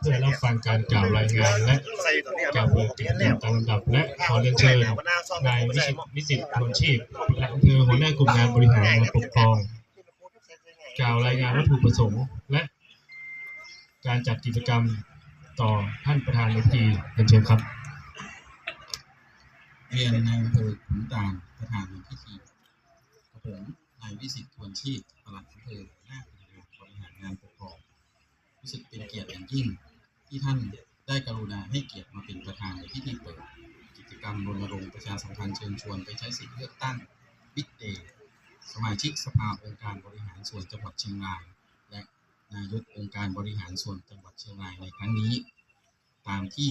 เพื่อรับฟังการกล่าวรายงานและกล่าวเปิดกิจกรรมตามลำดับและขอเรียนเชิญนายวิสิตวิสิตพลชีพและอำเภอหัวหน้ากลุ่มงานบริหารงานปกครอง กล่าวรายงานวัตถุประสงค์ และการจัดกิจกรรมต่อท่านประธานในพิธีเรียนเชิญครับเรียนนายอำเภอขุนตาลประธานในพิธีกับผมนายวิสิตทวนชีพปลัดอำเภอหน้าบริหารงานปกครองรู้สึกเป็นเกียรติอย่างยิ่ง ที่ท่านได้กรุณาให้เกียรติมาเป็นประธานในพิธีเปิดกิจกรรมรณรงค์ประชาสัมพันธ์เชิญชวนไปใช้สิทธิเลือกตั้งบิ๊กเดย์สมาชิกสภาองค์การบริหารส่วนจังหวัดเชียงราย และนายกองค์การบริหารส่วนจังหวัดเชียงรายในครั้งนี้ ตามที่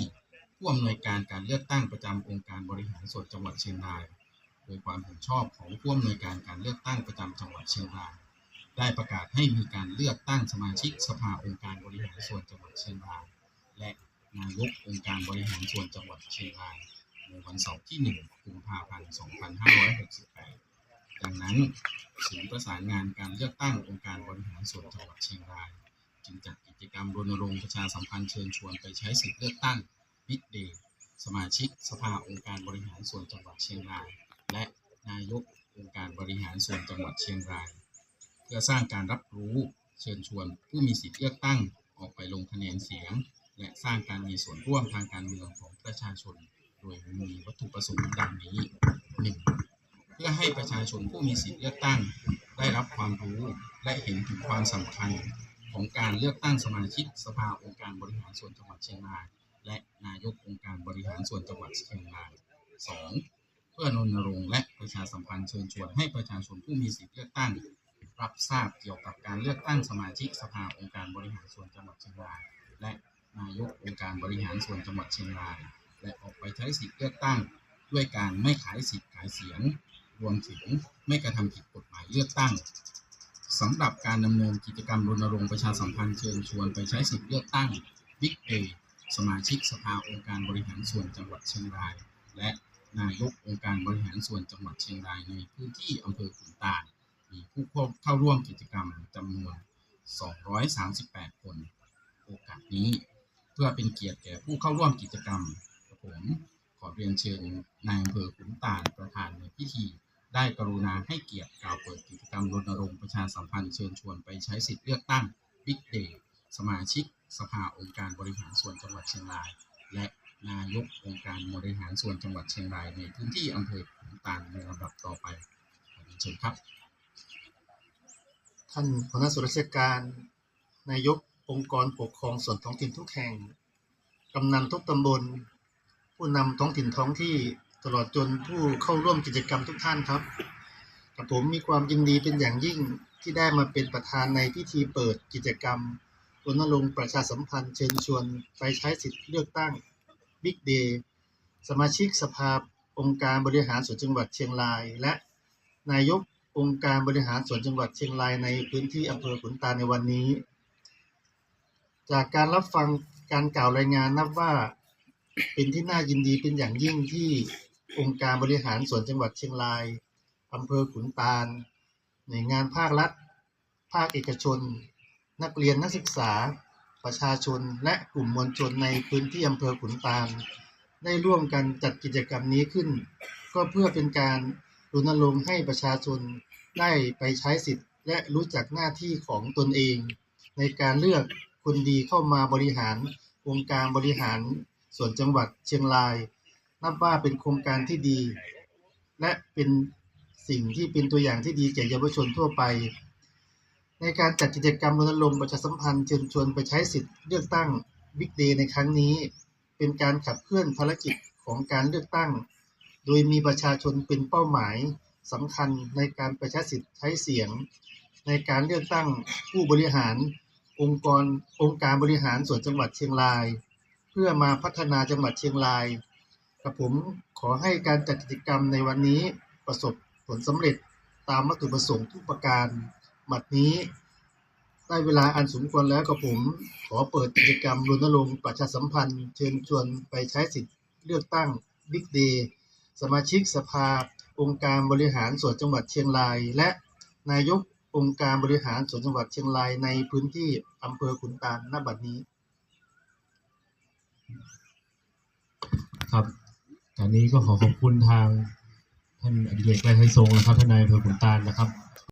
ผู้อำนวยการการเลือกตั้งประจำองค์การบริหารส่วนจังหวัดเชียงราย โดยความเห็นชอบของผู้อำนวยการการเลือกตั้งประจำจังหวัดเชียงราย ได้ประกาศให้มีการเลือกตั้งสมาชิกสภาองค์การบริหารส่วนจังหวัดเชียงราย และนายกองค์การบริหารส่วนจังหวัดเชียงราย ในวันเสาร์ที่ 1 กุมภาพันธ์ 2568 ดังนั้นศูนย์ประสานงานการเลือกตั้งองค์การบริหารส่วนจังหวัดเชียงราย จึงจัดกิจกรรมรณรงค์ประชาสัมพันธ์เชิญชวนไปใช้สิทธิเลือกตั้งบิ๊กเดย์สมาชิกสภาองค์การบริหารส่วนจังหวัดเชียงราย และนายกองค์การบริหารส่วนจังหวัดเชียงราย เพื่อสร้างการรับรู้เชิญชวนผู้มีสิทธิเลือกตั้งออกไปลงคะแนนเสียง และสร้างการมีส่วนร่วมทางการเมืองของประชาชน โดยมีวัตถุประสงค์ดังนี้ 1. เพื่อให้ประชาชนผู้มีสิทธิเลือกตั้ง ได้รับความรู้และเห็นถึงความสำคัญของการเลือกตั้งสมาชิกสภาองค์การบริหารส่วนจังหวัดเชียงราย และนายกองค์การบริหารส่วนจังหวัดเชียงราย 2. เพื่อรณรงค์และประชาสัมพันธ์เชิญชวนให้ประชาชนผู้มีสิทธิเลือกตั้ง รับทราบเกี่ยวกับการเลือกตั้งสมาชิกสภาองค์การบริหารส่วนจังหวัดเชียงราย และ นายกองค์การบริหารส่วนจังหวัดเชียงราย และออกไปใช้สิทธิเลือกตั้ง ด้วยการไม่ขายสิทธิ์ขายเสียง รวมถึงไม่กระทำผิดกฎหมายเลือกตั้งสำหรับการดำเนินกิจกรรมรณรงค์ประชาสัมพันธ์เชิญชวนไปใช้สิทธิเลือกตั้งบิ๊กเอสมาชิกสภาองค์การบริหารส่วนจังหวัดเชียงราย และนายกองค์การบริหารส่วนจังหวัดเชียงรายในพื้นที่อำเภอขุนตาลมีผู้เข้าร่วมกิจกรรมจำนวน 238 คน โอกาสนี้ เพื่อเป็นเกียรติแก่ผู้เข้าร่วมกิจกรรมผมขอเรียนเชิญนายอำเภอขุนตาลประธานในพิธีได้กรุณาให้เกียรติกล่าวเปิดกิจกรรมรณรงค์ประชาสัมพันธ์เชิญชวนไปใช้สิทธิเลือกตั้งบิ๊กเดย์สมาชิก สภาองค์การบริหารส่วนจังหวัดเชียงราย และนายกองค์การบริหารส่วนจังหวัดเชียงราย ในพื้นที่อำเภอขุนตาลในลำดับต่อไปขอเรียนเชิญครับ ท่านหัวหน้าส่วนราชการนายก องค์กรปกครองส่วนท้องถิ่นทุกแห่ง กำนันทุกตำบล ผู้นำท้องถิ่นท้องที่ตลอดจนผู้เข้าร่วมกิจกรรมทุกท่านครับกับผมมีความยินดีเป็นอย่างยิ่งที่ได้มาเป็นประธานในพิธีเปิดกิจกรรมรณรงค์ประชาสัมพันธ์เชิญชวนไปใช้สิทธิเลือกตั้งบิ๊กเดย์สมาชิกสภาองค์การบริหารส่วนจังหวัดเชียงราย และนายกองค์การบริหารส่วนจังหวัดเชียงรายในพื้นที่อำเภอขุนตาในวันนี้ จากการรับฟังการกล่าวรายงานนับว่าเป็นที่น่ายินดีเป็นอย่างยิ่งที่องค์การบริหารส่วนจังหวัดเชียงรายอำเภอขุนตาลหน่วยงานภาครัฐ ภาคเอกชน นักเรียนนักศึกษา ประชาชนและกลุ่มมวลชนในพื้นที่อำเภอขุนตาล ได้ร่วมกันจัดกิจกรรมนี้ขึ้น ก็เพื่อเป็นการรณรงค์ให้ประชาชนได้ไปใช้สิทธิ์ และรู้จักหน้าที่ของตนเอง ในการเลือก คนดีเข้ามาบริหารองค์การบริหารส่วนจังหวัดเชียงราย นับว่าเป็นโครงการที่ดี และเป็นสิ่งที่เป็นตัวอย่างที่ดีแก่เยาวชนทั่วไป ในการจัดกิจกรรมรณรงค์ประชาสัมพันธ์เชิญชวนไปใช้สิทธิ์เลือกตั้งบิ๊กเดย์ในครั้งนี้ เป็นการขับเคลื่อนภารกิจของการเลือกตั้ง โดยมีประชาชนเป็นเป้าหมายสำคัญในการไปใช้สิทธิ์ใช้เสียง ในการเลือกตั้งผู้บริหาร องค์กรองค์การบริหารส่วนจังหวัดเชียงราย เพื่อมาพัฒนาจังหวัดเชียงรายกับผมขอให้การจัดกิจกรรมในวันนี้ประสบผลสำเร็จตามวัตถุประสงค์ทุกประการบัดนี้ ได้เวลาอันสมควรแล้วกับผม ขอเปิดกิจกรรมรณรงค์ประชาสัมพันธ์ เชิญชวนไปใช้สิทธิ์เลือกตั้งบิ๊กเดย์สมาชิกสภา องค์การบริหารส่วนจังหวัดเชียงราย และนายก องค์การบริหารส่วนจังหวัดเชียงรายในพื้นที่อำเภอขุนตาลณบัดนี้ ครับ ตอนนี้ก็ขอขอบคุณทางท่านอดีเรกไกรไทยทรงนะครับท่านนายอำเภอขุนตาลนะครับ